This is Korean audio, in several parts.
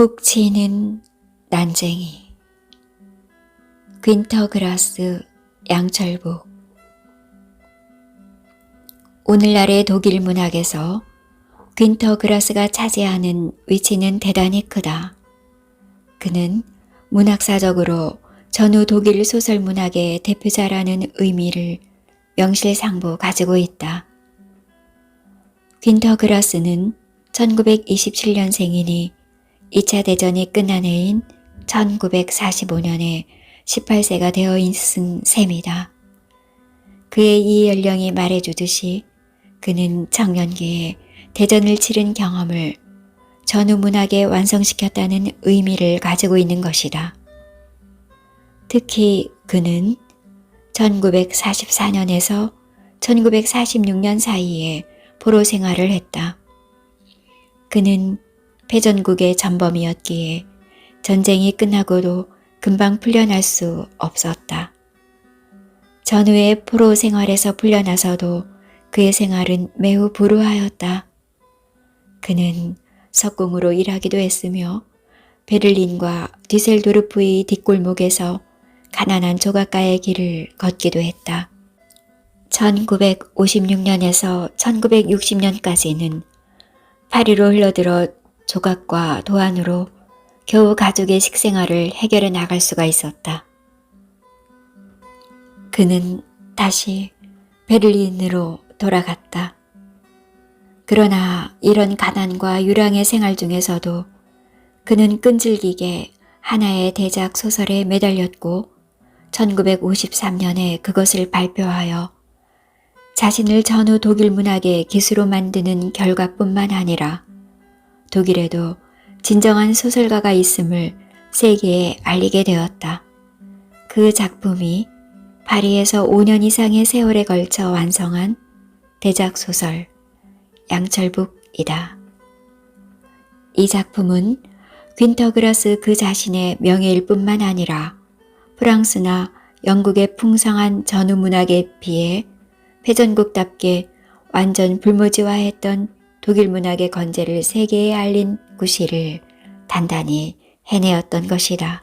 푹 치는 난쟁이 퀸터그라스 양철북 오늘날의 독일 문학에서 퀸터그라스가 차지하는 위치는 대단히 크다. 그는 문학사적으로 전후 독일 소설 문학의 대표자라는 의미를 명실상부 가지고 있다. 퀸터그라스는 1927년생이니 2차 대전이 끝난 해인 1945년에 18세가 되어 있은 셈이다. 그의 이 연령이 말해주듯이 그는 청년기에 대전을 치른 경험을 전후 문학에 완성시켰다는 의미를 가지고 있는 것이다. 특히 그는 1944년에서 1946년 사이에 포로 생활을 했다. 그는 패전국의 전범이었기에 전쟁이 끝나고도 금방 풀려날 수 없었다. 전후의 포로 생활에서 풀려나서도 그의 생활은 매우 불우하였다. 그는 석공으로 일하기도 했으며 베를린과 디셀도르프의 뒷골목에서 가난한 조각가의 길을 걷기도 했다. 1956년에서 1960년까지는 파리로 흘러들어 조각과 도안으로 겨우 가족의 식생활을 해결해 나갈 수가 있었다. 그는 다시 베를린으로 돌아갔다. 그러나 이런 가난과 유랑의 생활 중에서도 그는 끈질기게 하나의 대작 소설에 매달렸고 1953년에 그것을 발표하여 자신을 전후 독일 문학의 기수로 만드는 결과뿐만 아니라 독일에도 진정한 소설가가 있음을 세계에 알리게 되었다. 그 작품이 파리에서 5년 이상의 세월에 걸쳐 완성한 대작 소설 양철북이다. 이 작품은 퀸터그라스 그 자신의 명예일 뿐만 아니라 프랑스나 영국의 풍성한 전후 문학에 비해 패전국답게 완전 불모지화했던 독일 문학의 건재를 세계에 알린 구실을 단단히 해내었던 것이다.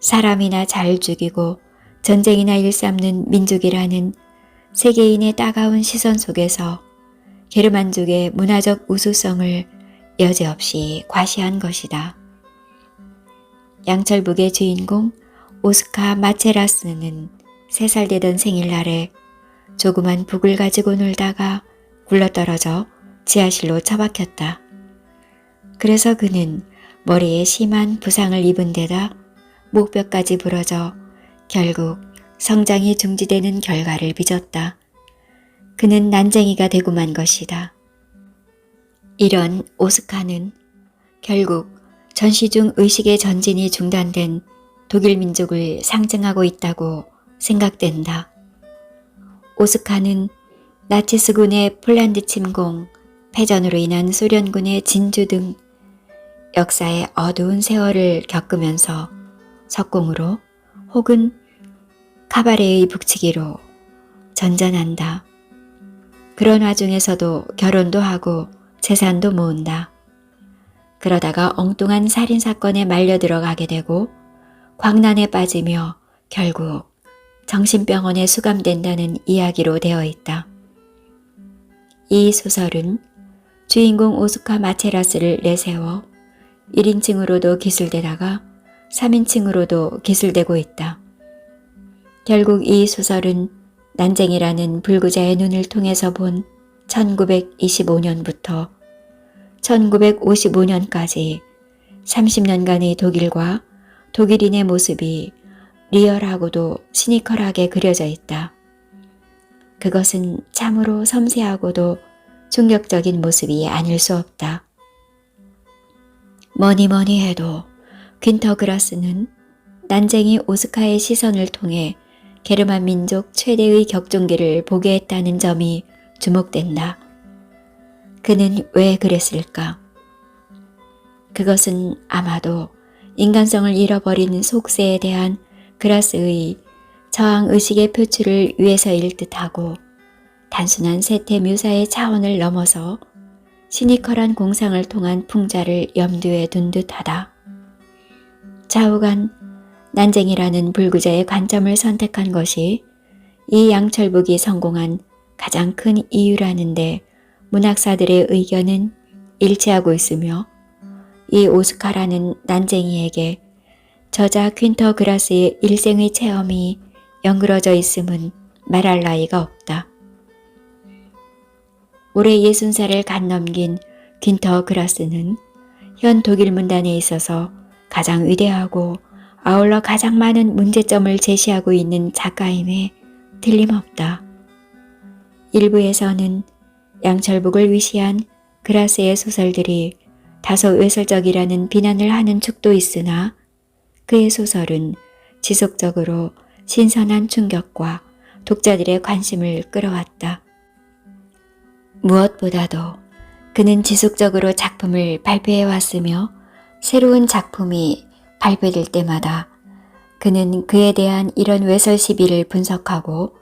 사람이나 잘 죽이고 전쟁이나 일삼는 민족이라는 세계인의 따가운 시선 속에서 게르만족의 문화적 우수성을 여지없이 과시한 것이다. 양철북의 주인공 오스카 마체라스는 세살 되던 생일날에 조그만 북을 가지고 놀다가 굴러떨어져 지하실로 처박혔다. 그래서 그는 머리에 심한 부상을 입은 데다 목뼈까지 부러져 결국 성장이 중지되는 결과를 빚었다. 그는 난쟁이가 되고 만 것이다. 이런 오스카는 결국 전시 중 의식의 전진이 중단된 독일 민족을 상징하고 있다고 생각된다. 오스카는 나치스군의 폴란드 침공, 패전으로 인한 소련군의 진주 등 역사의 어두운 세월을 겪으면서 석공으로 혹은 카바레의 북치기로 전전한다. 그런 와중에서도 결혼도 하고 재산도 모은다. 그러다가 엉뚱한 살인사건에 말려 들어가게 되고 광난에 빠지며 결국 정신병원에 수감된다는 이야기로 되어 있다. 이 소설은 주인공 오스카 마체라스를 내세워 1인칭으로도 기술되다가 3인칭으로도 기술되고 있다. 결국 이 소설은 난쟁이라는 불구자의 눈을 통해서 본 1925년부터 1955년까지 30년간의 독일과 독일인의 모습이 리얼하고도 시니컬하게 그려져 있다. 그것은 참으로 섬세하고도 충격적인 모습이 아닐 수 없다. 뭐니 뭐니 해도 퀸터 그라스는 난쟁이 오스카의 시선을 통해 게르만 민족 최대의 격종기를 보게 했다는 점이 주목된다. 그는 왜 그랬을까? 그것은 아마도 인간성을 잃어버린 속세에 대한 그라스의 저항 의식의 표출을 위해서일 듯하고 단순한 세태 묘사의 차원을 넘어서 시니컬한 공상을 통한 풍자를 염두에 둔 듯하다. 좌우간 난쟁이라는 불구자의 관점을 선택한 것이 이 양철북이 성공한 가장 큰 이유라는데 문학사들의 의견은 일치하고 있으며 이 오스카라는 난쟁이에게 저자 퀸터 그라스의 일생의 체험이 연그러져 있음은 말할 나위가 없다. 올해 60살을 간 넘긴 퀸터 그라스는 현 독일 문단에 있어서 가장 위대하고 아울러 가장 많은 문제점을 제시하고 있는 작가임에 틀림없다. 일부에서는 양철북을 위시한 그라스의 소설들이 다소 외설적이라는 비난을 하는 축도 있으나 그의 소설은 지속적으로 신선한 충격과 독자들의 관심을 끌어왔다. 무엇보다도 그는 지속적으로 작품을 발표해 왔으며 새로운 작품이 발표될 때마다 그는 그에 대한 이런 외설 시비를 분석하고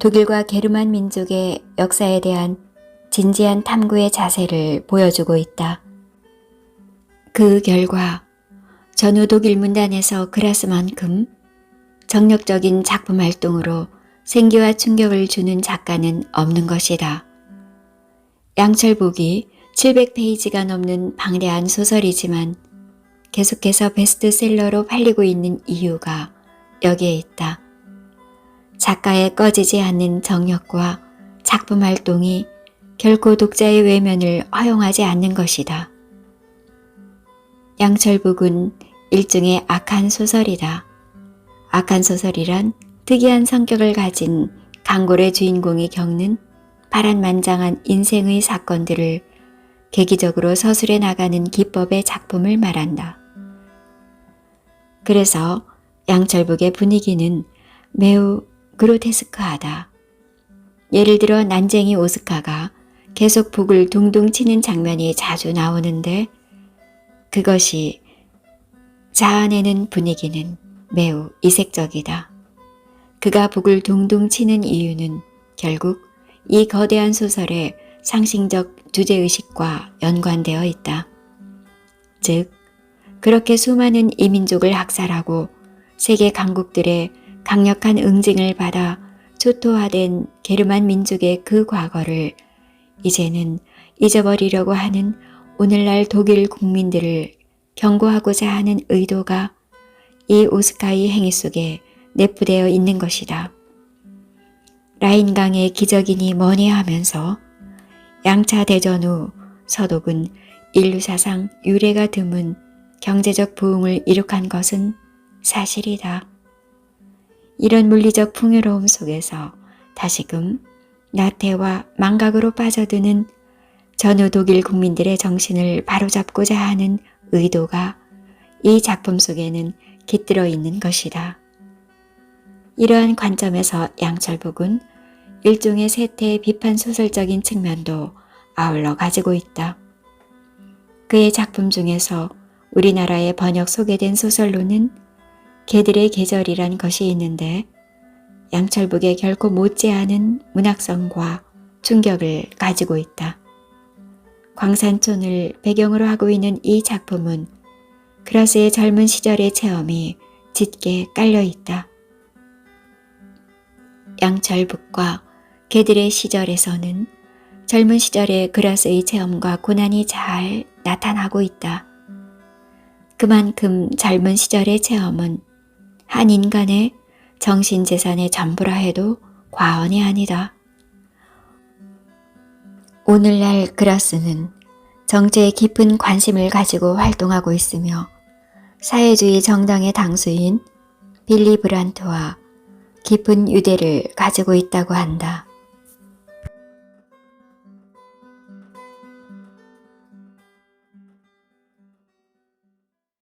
독일과 게르만 민족의 역사에 대한 진지한 탐구의 자세를 보여주고 있다. 그 결과 전후 독일 문단에서 그라스만큼 정력적인 작품 활동으로 생기와 충격을 주는 작가는 없는 것이다. 양철복이 700페이지가 넘는 방대한 소설이지만 계속해서 베스트셀러로 팔리고 있는 이유가 여기에 있다. 작가의 꺼지지 않는 정력과 작품 활동이 결코 독자의 외면을 허용하지 않는 것이다. 양철북은 일종의 악한 소설이다. 악한 소설이란 특이한 성격을 가진 강골의 주인공이 겪는 파란만장한 인생의 사건들을 계기적으로 서술해 나가는 기법의 작품을 말한다. 그래서 양철북의 분위기는 매우 그로테스크하다. 예를 들어 난쟁이 오스카가 계속 북을 둥둥 치는 장면이 자주 나오는데 그것이 자아내는 분위기는 매우 이색적이다. 그가 북을 둥둥 치는 이유는 결국 이 거대한 소설의 상징적 주제의식과 연관되어 있다. 즉, 그렇게 수많은 이민족을 학살하고 세계 강국들의 강력한 응징을 받아 초토화된 게르만 민족의 그 과거를 이제는 잊어버리려고 하는 오늘날 독일 국민들을 경고하고자 하는 의도가 이 오스카이 행위 속에 내포되어 있는 것이다. 라인강의 기적이니 뭐니 하면서 양차 대전 후 서독은 인류사상 유례가 드문 경제적 부흥을 이룩한 것은 사실이다. 이런 물리적 풍요로움 속에서 다시금 나태와 망각으로 빠져드는 전후 독일 국민들의 정신을 바로잡고자 하는 의도가 이 작품 속에는 깃들어 있는 것이다. 이러한 관점에서 양철북은 일종의 세태의 비판 소설적인 측면도 아울러 가지고 있다. 그의 작품 중에서 우리나라에 번역 소개된 소설로는 개들의 계절이란 것이 있는데 양철북에 결코 못지않은 문학성과 충격을 가지고 있다. 광산촌을 배경으로 하고 있는 이 작품은 그라스의 젊은 시절의 체험이 짙게 깔려 있다. 양철북과 개들의 시절에서는 젊은 시절의 그라스의 체험과 고난이 잘 나타나고 있다. 그만큼 젊은 시절의 체험은 한 인간의 정신재산의 전부라 해도 과언이 아니다. 오늘날 그라스는 정체에 깊은 관심을 가지고 활동하고 있으며 사회주의 정당의 당수인 빌리 브란트와 깊은 유대를 가지고 있다고 한다.